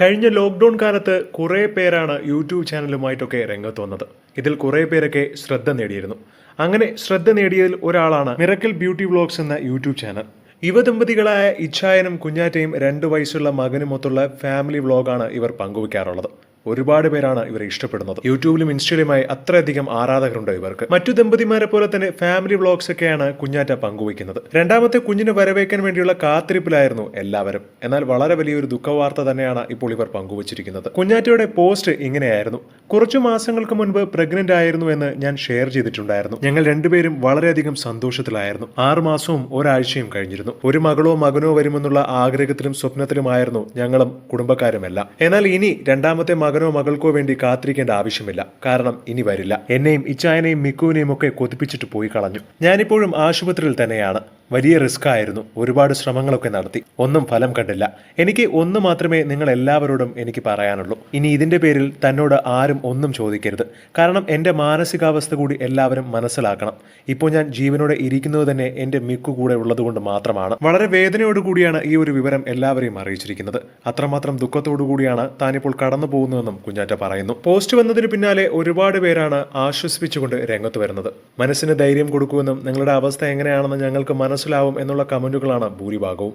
കഴിഞ്ഞ ലോക്ക്ഡൗൺ കാലത്ത് കുറേ പേരാണ് യൂട്യൂബ് ചാനലുമായിട്ടൊക്കെ രംഗത്ത് വന്നത്. ഇതിൽ കുറേ പേരൊക്കെ ശ്രദ്ധ നേടിയിരുന്നു. അങ്ങനെ ശ്രദ്ധ നേടിയതിൽ ഒരാളാണ് മിറക്കിൾ ബ്യൂട്ടി വ്ലോഗ്സ് എന്ന യൂട്യൂബ് ചാനൽ. യുവദമ്പതികളായ ഇച്ഛായനും കുഞ്ഞാറ്റയും രണ്ട് വയസ്സുള്ള മകനുമൊത്തുള്ള ഫാമിലി വ്ളോഗാണ് ഇവർ പങ്കുവയ്ക്കാറുള്ളത് ഒരുപാട് പേരാണ് ഇവരെ ഇഷ്ടപ്പെടുന്നത്. യൂട്യൂബിലും ഇൻസ്റ്റയിലുമായി അത്രയധികം ആരാധകരുണ്ട് ഇവർക്ക്. മറ്റു ദമ്പതിമാരെ പോലെ തന്നെ ഫാമിലി വ്ളോഗ്സ് ഒക്കെയാണ് കുഞ്ഞാറ്റ പങ്കുവയ്ക്കുന്നത്. രണ്ടാമത്തെ കുഞ്ഞിനെ വരവേക്കാൻ വേണ്ടിയുള്ള കാത്തിരിപ്പിലായിരുന്നു എല്ലാവരും. എന്നാൽ വളരെ വലിയൊരു ദുഃഖവാർത്ത തന്നെയാണ് ഇപ്പോൾ ഇവർ പങ്കുവച്ചിരിക്കുന്നത്. കുഞ്ഞാറ്റയുടെ പോസ്റ്റ് ഇങ്ങനെയായിരുന്നു. കുറച്ചു മാസങ്ങൾക്ക് മുൻപ് പ്രഗ്നന്റ് ആയിരുന്നു എന്ന് ഞാൻ ഷെയർ ചെയ്തിട്ടുണ്ടായിരുന്നു. ഞങ്ങൾ രണ്ടുപേരും വളരെയധികം സന്തോഷത്തിലായിരുന്നു. ആറു മാസവും ഒരാഴ്ചയും കഴിഞ്ഞിരുന്നു. ഒരു മകളോ മകനോ വരുമെന്നുള്ള ആഗ്രഹത്തിലും സ്വപ്നത്തിലുമായിരുന്നു ഞങ്ങളും കുടുംബക്കാരുമെല്ലാം. എന്നാൽ ഇനി രണ്ടാമത്തെ മകനോ മകൾക്കോ വേണ്ടി കാത്തിരിക്കേണ്ട ആവശ്യമില്ല. കാരണം ഇനി വരില്ല. എന്നെയും ഇച്ചായനെയും മിക്കുവിനെയും ഒക്കെ കൊതിപ്പിച്ചിട്ട് പോയി കളഞ്ഞു. ഞാനിപ്പോഴും ആശുപത്രിയിൽ തന്നെയാണ്. വലിയ റിസ്ക് ആയിരുന്നു ഒരുപാട് ശ്രമങ്ങളൊക്കെ നടത്തി. ഒന്നും ഫലം കണ്ടില്ല. എനിക്ക് ഒന്ന് മാത്രമേ നിങ്ങൾ എല്ലാവരോടും എനിക്ക് പറയാനുള്ളൂ. ഇനി ഇതിന്റെ പേരിൽ തന്നോട് ആരും ഒന്നും ചോദിക്കരുത്. കാരണം എന്റെ മാനസികാവസ്ഥ കൂടി എല്ലാവരും മനസ്സിലാക്കണം. ഇപ്പോൾ ഞാൻ ജീവനോടെ ഇരിക്കുന്നത് തന്നെ എന്റെ മിക്കു കൂടെ ഉള്ളതുകൊണ്ട് മാത്രമാണ്. വളരെ വേദനയോട് കൂടിയാണ് ഈ ഒരു വിവരം എല്ലാവരെയും അറിയിച്ചിരിക്കുന്നത്. അത്രമാത്രം ദുഃഖത്തോടു കൂടിയാണ് താനിപ്പോൾ കടന്നു പോകുന്നതെന്നും കുഞ്ഞാറ്റ പറയുന്നു. പോസ്റ്റ് വന്നതിന് പിന്നാലെ ഒരുപാട് പേരാണ് ആശ്വസിപ്പിച്ചുകൊണ്ട് രംഗത്ത് വരുന്നത്. മനസ്സിന് ധൈര്യം കൊടുക്കുമെന്നും നിങ്ങളുടെ അവസ്ഥ എങ്ങനെയാണെന്ന് ഞങ്ങൾക്ക് മനസ്സിലാവും എന്നുള്ള കമന്റുകളാണ് ഭൂരിഭാഗവും.